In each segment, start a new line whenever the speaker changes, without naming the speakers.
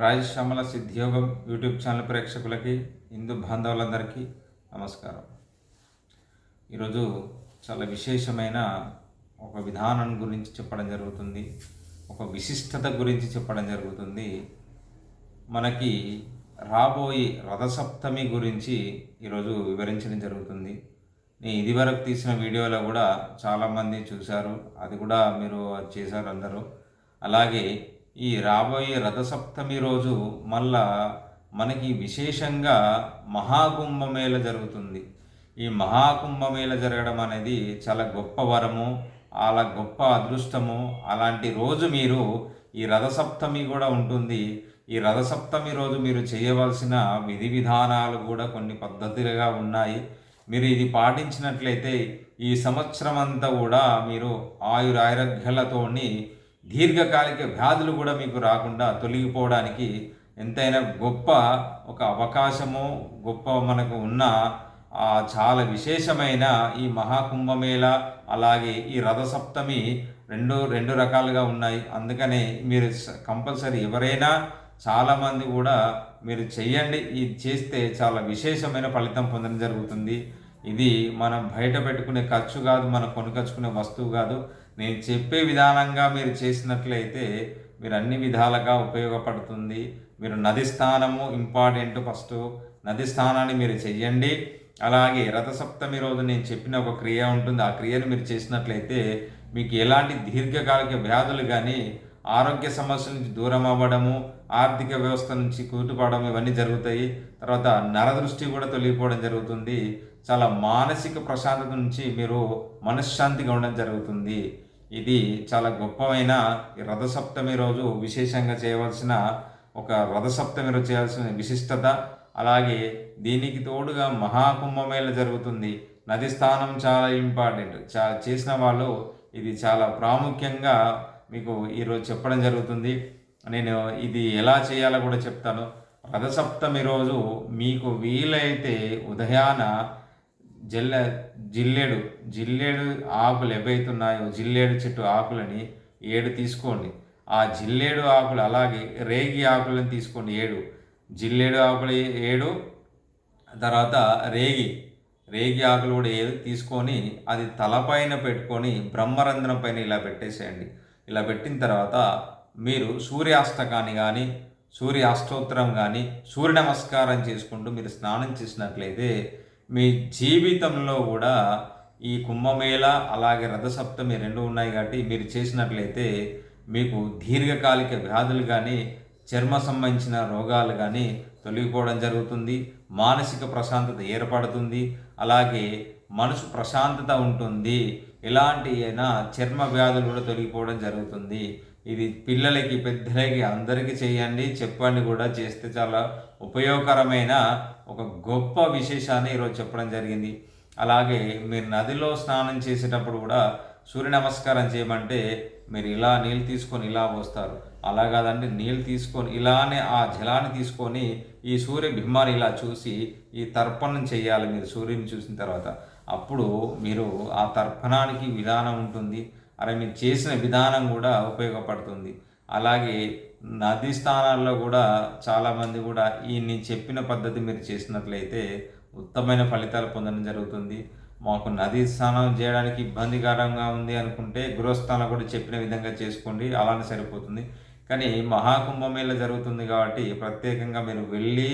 Rajashyamala సిద్ధియోగం YouTube channel ప్రేక్షకులకి హిందూ బాంధవులందరికీ నమస్కారం. ఈరోజు చాలా విశేషమైన ఒక విధానం గురించి చెప్పడం జరుగుతుంది ఒక విశిష్టత గురించి చెప్పడం జరుగుతుంది. మనకి రాబోయే రథసప్తమి గురించి ఈరోజు వివరించడం జరుగుతుంది. నేను ఇదివరకు తీసిన వీడియోలో కూడా చాలామంది చూశారు అది కూడా మీరు చేశారు అందరూ. అలాగే ఈ రాబోయే రథసప్తమి రోజు మళ్ళా మనకి విశేషంగా మహాకుంభమేళ జరుగుతుంది. ఈ మహాకుంభమేళ జరగడం అనేది చాలా గొప్ప వరము అలా గొప్ప అదృష్టము. అలాంటి రోజు మీరు ఈ రథసప్తమి కూడా ఉంటుంది. ఈ రథసప్తమి రోజు మీరు చేయవలసిన విధి విధానాలు కూడా కొన్ని పద్ధతులుగా ఉన్నాయి. మీరు ఇది పాటించినట్లయితే ఈ సంవత్సరం అంతా కూడా మీరు ఆయురారోగ్యాలతోని దీర్ఘకాలిక వ్యాధులు కూడా మీకు రాకుండా తొలగిపోవడానికి ఎంతైనా గొప్ప ఒక అవకాశము గొప్ప మనకు ఉన్న చాలా విశేషమైన ఈ మహాకుంభమేళ అలాగే ఈ రథసప్తమి రెండు రెండు రకాలుగా ఉన్నాయి. అందుకనే మీరు కంపల్సరీ ఎవరైనా చాలామంది కూడా మీరు చెయ్యండి. ఇది చేస్తే చాలా విశేషమైన ఫలితం పొందడం జరుగుతుంది. ఇది మనం బయట పెట్టుకునే ఖర్చు కాదు మనం కొనుకొచ్చుకునే వస్తువు కాదు. నేను చెప్పే విధానంగా మీరు చేసినట్లయితే మీరు అన్ని విధాలుగా ఉపయోగపడుతుంది. మీరు నది స్థానము ఇంపార్టెంట్ ఫస్ట్. నది స్థానాన్ని మీరు చెయ్యండి. అలాగే రథసప్తమి రోజు నేను చెప్పిన ఒక క్రియ ఉంటుంది. ఆ క్రియను మీరు చేసినట్లయితే మీకు ఎలాంటి దీర్ఘకాలిక వ్యాధులు కానీ ఆరోగ్య సమస్యల నుంచి దూరం అవ్వడము ఆర్థిక వ్యవస్థ నుంచి కూటుపడడం ఇవన్నీ జరుగుతాయి. తర్వాత నరదృష్టి కూడా తొలగిపోవడం జరుగుతుంది. చాలా మానసిక ప్రశాంతత నుంచి మీరు మనశ్శాంతిగా ఉండడం జరుగుతుంది. ఇది చాలా గొప్పమైన ఈ రథసప్తమి రోజు విశేషంగా చేయవలసిన ఒక రథసప్తమి రోజు చేయాల్సిన విశిష్టత. అలాగే దీనికి తోడుగా మహాకుంభమేళ జరుగుతుంది. నది స్థానం చాలా ఇంపార్టెంట్. చా చేసిన వాళ్ళు ఇది చాలా ప్రాముఖ్యంగా మీకు ఈరోజు చెప్పడం జరుగుతుంది. నేను ఇది ఎలా చేయాలో కూడా చెప్తాను. రథసప్తమి రోజు మీకు వీలైతే ఉదయాన జిల్ల జిల్లేడు జిల్లేడు ఆకులు ఎవైతున్నాయో జిల్లేడు చెట్టు ఆకులని ఏడు తీసుకోండి. ఆ జిల్లేడు ఆకులు అలాగే రేగి ఆకులను తీసుకోండి ఏడు. జిల్లేడు ఆకులు ఏడు తర్వాత రేగి. రేగి ఆకులు కూడా ఏడు తీసుకొని అది తలపైన పెట్టుకొని బ్రహ్మరంధ్రం పైన ఇలా పెట్టేసేయండి. ఇలా పెట్టిన తర్వాత మీరు సూర్యాస్తకాన్ని కానీ సూర్య అష్టోత్తరం కానీ సూర్య నమస్కారం చేసుకుంటూ మీరు స్నానం చేసినట్లయితే మీ జీవితంలో కూడా ఈ కుంభమేళ అలాగే రథసప్తమి రెండు ఉన్నాయి కాబట్టి మీరు చేసినట్లయితే మీకు దీర్ఘకాలిక వ్యాధులు కానీ చర్మ సంబంధించిన రోగాలు కానీ తొలగిపోవడం జరుగుతుంది. మానసిక ప్రశాంతత ఏర్పడుతుంది. అలాగే మనసు ప్రశాంతత ఉంటుంది. ఎలాంటి అయినా చర్మ వ్యాధులు కూడా తొలగిపోవడం జరుగుతుంది. ఇది పిల్లలకి పెద్దలకి అందరికీ చేయండి చెప్పండి కూడా చేస్తే చాలా ఉపయోగకరమైన ఒక గొప్ప విశేషాన్ని ఈరోజు చెప్పడం జరిగింది. అలాగే మీరు నదిలో స్నానం చేసేటప్పుడు కూడా సూర్య నమస్కారం చేయమంటే మీరు ఇలా నీళ్ళు తీసుకొని ఇలా పోస్తారు. అలా కాదంటే నీళ్ళు తీసుకొని ఇలానే ఆ జలాన్ని తీసుకొని ఈ సూర్య బింబాన్ని ఇలా చూసి ఈ తర్పణం చేయాలి మీరు సూర్యుని చూసిన తర్వాత. అప్పుడు మీరు ఆ తర్పణానికి విధానం ఉంటుంది. అరే మీరు చేసిన విధానం కూడా ఉపయోగపడుతుంది. అలాగే నదీ స్థానాల్లో కూడా చాలామంది కూడా ఈ నేను చెప్పిన పద్ధతి మీరు చేసినట్లయితే ఉత్తమైన ఫలితాలు పొందడం జరుగుతుంది. మాకు నదీ స్నానం చేయడానికి ఇబ్బందికరంగా ఉంది అనుకుంటే గృహస్థానం కూడా చెప్పిన విధంగా చేసుకోండి. అలానే సరిపోతుంది. కానీ మహాకుంభమేళ జరుగుతుంది కాబట్టి ప్రత్యేకంగా మీరు వెళ్ళి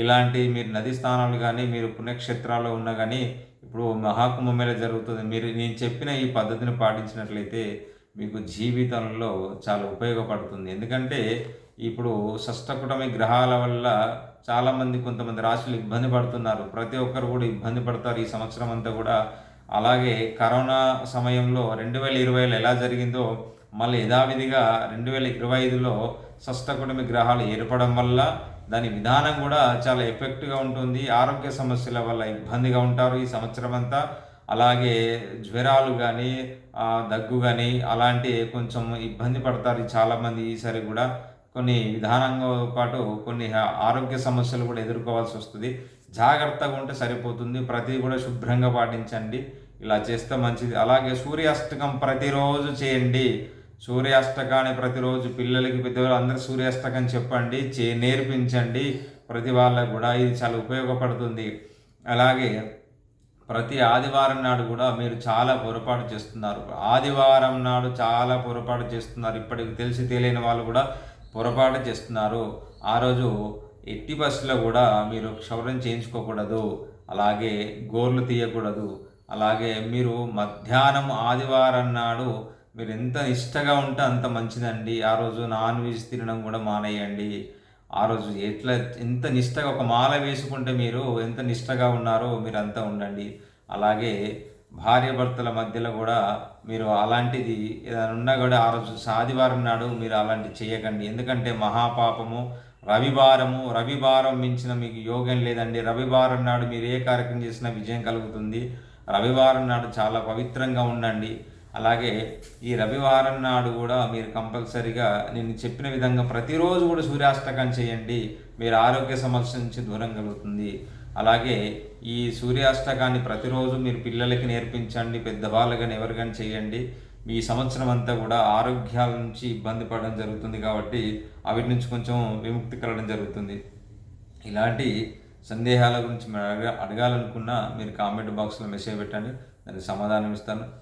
ఇలాంటి మీరు నదీ స్థానాలు కానీ మీరు పుణ్యక్షేత్రాల్లో ఉన్నా కానీ ఇప్పుడు మహాకుంభమేళ జరుగుతుంది. మీరు నేను చెప్పిన ఈ పద్ధతిని పాటించినట్లయితే మీకు జీవితంలో చాలా ఉపయోగపడుతుంది. ఎందుకంటే ఇప్పుడు షష్టకుటమి గ్రహాల వల్ల చాలామంది కొంతమంది రాశులు ఇబ్బంది పడుతున్నారు. ప్రతి ఒక్కరు కూడా ఇబ్బంది పడతారు ఈ సంవత్సరం అంతా కూడా. అలాగే కరోనా సమయంలో రెండు వేల ఇరవైలో ఎలా జరిగిందో మళ్ళీ యథావిధిగా రెండు వేల ఇరవై ఐదులో షష్టకుటమి గ్రహాలు ఏర్పడడం వల్ల దాని విధానం కూడా చాలా ఎఫెక్ట్గా ఉంటుంది. ఆరోగ్య సమస్యల వల్ల ఇబ్బందిగా ఉంటారు ఈ సంవత్సరం అంతా. అలాగే జ్వరాలు కానీ దగ్గు కానీ అలాంటి కొంచెం ఇబ్బంది పడతారు చాలామంది ఈసారి కూడా. కొన్ని విధానంగా పాటు కొన్ని ఆరోగ్య సమస్యలు కూడా ఎదుర్కోవాల్సి వస్తుంది. జాగ్రత్తగా ఉంటే సరిపోతుంది. ప్రతి కూడా శుభ్రంగా పాటించండి. ఇలా చేస్తే మంచిది. అలాగే సూర్యాస్తకం ప్రతిరోజు చేయండి. సూర్యాష్టకాన్ని ప్రతిరోజు పిల్లలకి పెద్దవాళ్ళు అందరూ సూర్యాష్టకం చెప్పండి చే నేర్పించండి ప్రతి వాళ్ళకు కూడా. ఇది చాలా ఉపయోగపడుతుంది. అలాగే ప్రతి ఆదివారం నాడు కూడా మీరు చాలా పొరపాటు చేస్తున్నారు. ఆదివారం నాడు చాలా పొరపాటు చేస్తున్నారు. ఇప్పటికి తెలిసి తెలియని వాళ్ళు కూడా పొరపాటు చేస్తున్నారు. ఆ రోజు ఎట్టి బస్సులో కూడా మీరు క్షౌరం చేయించుకోకూడదు. అలాగే గోర్లు తీయకూడదు. అలాగే మీరు మధ్యాహ్నం ఆదివారం నాడు మీరు ఎంత నిష్టగా ఉంటే అంత మంచిదండి. ఆ రోజు నాన్ వెజ్ తినడం కూడా మానేయండి. ఆ రోజు ఎట్లా ఎంత నిష్టగా ఒక మాల వేసుకుంటే మీరు ఎంత నిష్టగా ఉన్నారో మీరు అంతా ఉండండి. అలాగే భార్యాభర్తల మధ్యలో కూడా మీరు అలాంటిది ఏదైనా ఉన్నా కూడా ఆ రోజు సాదివారం నాడు మీరు అలాంటివి చేయకండి. ఎందుకంటే మహాపాపము రవివారము రవివారం మించిన మీకు యోగం లేదండి. రవివారం నాడు మీరు ఏ కార్యక్రమం చేసినా విజయం కలుగుతుంది. రవివారం నాడు చాలా పవిత్రంగా ఉండండి. అలాగే ఈ రవివారం నాడు కూడా మీరు కంపల్సరిగా నేను చెప్పిన విధంగా ప్రతిరోజు కూడా సూర్యాష్టకం చేయండి. మీరు ఆరోగ్య సమస్య నుంచి దూరం కలుగుతుంది. అలాగే ఈ సూర్యాష్టకాన్ని ప్రతిరోజు మీరు పిల్లలకి నేర్పించండి పెద్దవాళ్ళని ఎవరికైనా చేయండి. ఈ సంవత్సరం అంతా కూడా ఆరోగ్యాల నుంచి ఇబ్బంది పడడం జరుగుతుంది కాబట్టి అవిటి నుంచి కొంచెం విముక్తి కలగడం జరుగుతుంది. ఇలాంటి సందేహాల గురించి మీరు అడగ అడగాలనుకున్నా మీరు కామెంట్ బాక్స్లో మెసేజ్ పెట్టండి. దానికి సమాధానం ఇస్తాను.